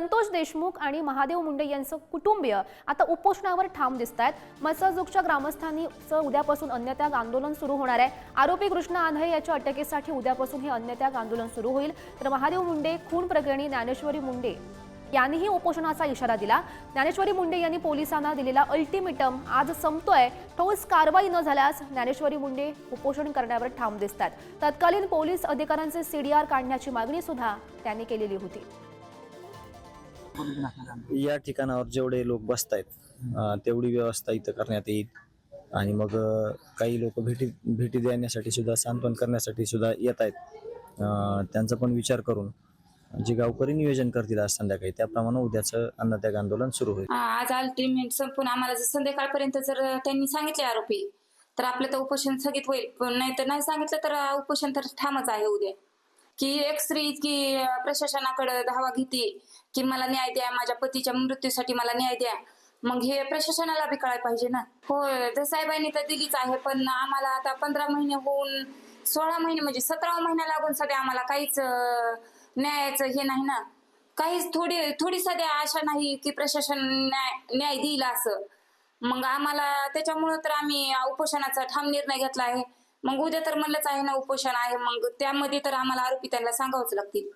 संतोष देशमुख आणि महादेव मुंडे यांचं कुटुंबीय आता उपोषणावर ठाम दिसत आहेत मत्सरजुगच्या ग्रामस्थांनीचं उद्यापासून अन्नत्याग आंदोलन सुरू होणार आहे. आरोपी कृष्ण आंधळे याच्या अटकेसाठी उद्यापासून हे अन्नत्याग आंदोलन सुरू होईल. तर महादेव मुंडे खून प्रकरणी ज्ञानेश्वरी मुंडे यांनीही उपोषणाचा इशारा दिला. ज्ञानेश्वरी मुंडे यांनी पोलिसांना दिलेला अल्टिमेटम आज संपतोय. ठोस कारवाई न झाल्यास ज्ञानेश्वरी मुंडे उपोषण करण्यावर ठाम दिसतात तत्कालीन पोलीस अधिकाऱ्यांचे सीडीआर काढण्याची मागणी सुद्धा त्यांनी केलेली होती. या ठिकाणावर जेवढे लोक बसत आहेत तेवढी व्यवस्था इथं करण्यात येईल. आणि मग काही लोक भेटी भेटी देण्यासाठी सुद्धा सांत्वन करण्यासाठी सुद्धा येत आहेत त्यांचा पण विचार करून जे गावकरी नियोजन करतील आज संध्याकाळी त्याप्रमाणे उद्याचं अन्नत्याग आंदोलन सुरू होईल. आज अल्टिमेट संपून आम्हाला जर संध्याकाळपर्यंत जर त्यांनी सांगितले आरोपी तर आपलं तर उपोषण स्थगित होईल. पण नाही तर नाही सांगितलं तर उपोषण तर ठामच आहे उद्या. की एक स्त्री इतकी प्रशासनाकडे धावा घेते की मला न्याय द्या माझ्या पतीच्या मृत्यूसाठी मला न्याय द्या. मग हे प्रशासनाला बी कळायला पाहिजे ना. हो तर साहेबांनी तर दिलीच आहे पण आम्हाला आता पंधरा महिने होऊन सोळा महिने म्हणजे सतरा महिना लागून सध्या आम्हाला काहीच न्यायाचं हे नाही ना. काहीच थोडी थोडी सध्या आशा नाही की प्रशासन न्याय न्याय देईल असं. मग आम्हाला त्याच्यामुळं तर आम्ही उपोषणाचा ठाम निर्णय घेतला आहे. मग उद्या तर म्हणलंच आहे ना उपोषण आहे मग त्यामध्ये तर आम्हाला आरोपी त्यांना सांगावंच लागतील.